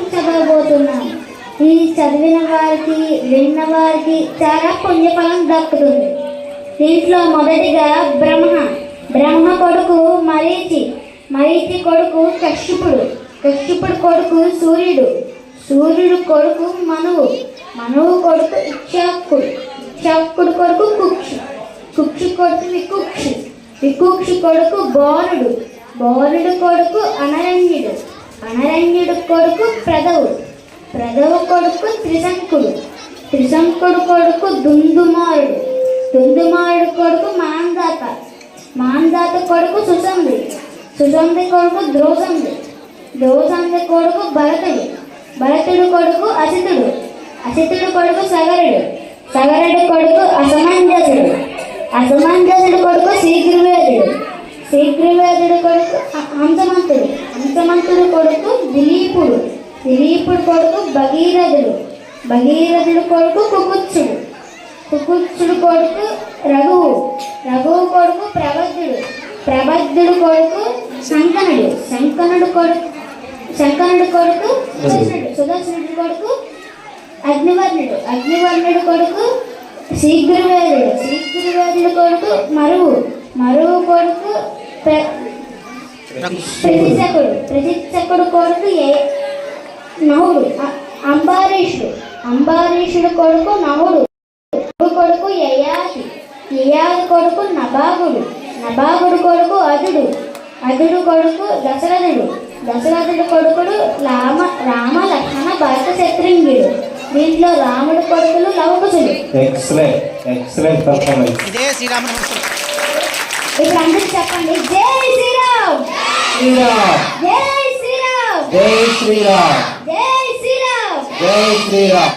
చదవబోతున్నాం ఇది చదివిన వారికి విన్న వారికి చాలా పుణ్యఫలం దక్కుతుంది. దీంట్లో మొదటిగా బ్రహ్మ. బ్రహ్మ కొడుకు మరీచి. మరీచి కొడుకు కశ్యపుడు. కశ్యపుడు కొడుకు సూర్యుడు. సూర్యుడు కొడుకు మనువు. మనువు కొడుకు ఇక్షాకుడు ఇక్షాకుడు కొడుకు కుక్షి. కుక్షి కొడుకు కుక్షి. వికుక్షి కొడుకు బోనుడు. బోనుడు కొడుకు అనరణ్యుడు. అనరణ్యుడు కొడుకు ప్రదవు ప్రదవు కొడుకు త్రిశంకుడు. త్రిశంకుడు కొడుకు దుందుమారుడు దుందుమారుడు కొడుకు మాందాత. మాందాత కొడుకు సుసంధి సుసంధి కొడుకు ద్రోసంధి. ద్రోసంధి కొడుకు భరతుడు. భరతుడు కొడుకు అసితుడు. అసితుడు కొడుకు సగరుడు. సగరుడు కొడుకు అసమంజసుడు. అసమంజసుడు కొడుకు శీఘ్రవేదుడు. శీఘ్రవేదుడు కొడుకు హంసమంతుడు. హంసమంతుడు కొడుకు దిలీపుడు. దిలీపుడు కొడుకు భగీరథుడు. భగీరథుడు కొడుకు కుకుత్సుడు కుకుత్సుడు కొడుకు రఘువు. రఘువు కొడుకు ప్రబద్ధుడు. ప్రబద్ధుడు కొడుకు శంకనుడు. శంకనుడు కొడుకు శంకనుడు కొడుకు సుదర్శనుడు. సుదర్శనుడు కొడుకు అగ్నివర్ణుడు. అగ్నివర్ణుడు కొడుకు శీఘ్రవేదుడు. శీఘ్రవేదుడు మరువు మరువు కొడుకు ప్ర- ప్రతిశకుడు ప్రతిశకుడు కొడుకు ఏ నవుడు అంబారీషుడు అంబారీషుడు కొడుకు నవుడు కొడుకు యయాతి యయాతి కొడుకు నబాగుడు నబాగుడు కొడుకు అదుడు అదుడు కొడుకు దశరథుడు దశరథుడు కొడుకుడు రామ రామ లక్ష్మణ భరత శత్రుంగుడు దీంట్లో రాముడు కొడుకులు లవకుశులు ఎక్సలెంట్ ఎక్సలెంట్ పర్ఫార్మెన్స్. ఇదే శ్రీరామ నమస్కారం ఇప్పుడు అందరూ చెప్పండి జై శ్రీరామ్! శ్రీరామ్! జై శ్రీరామ్! జై శ్రీరామ్! జై శ్రీరామ్! జై శ్రీరామ్!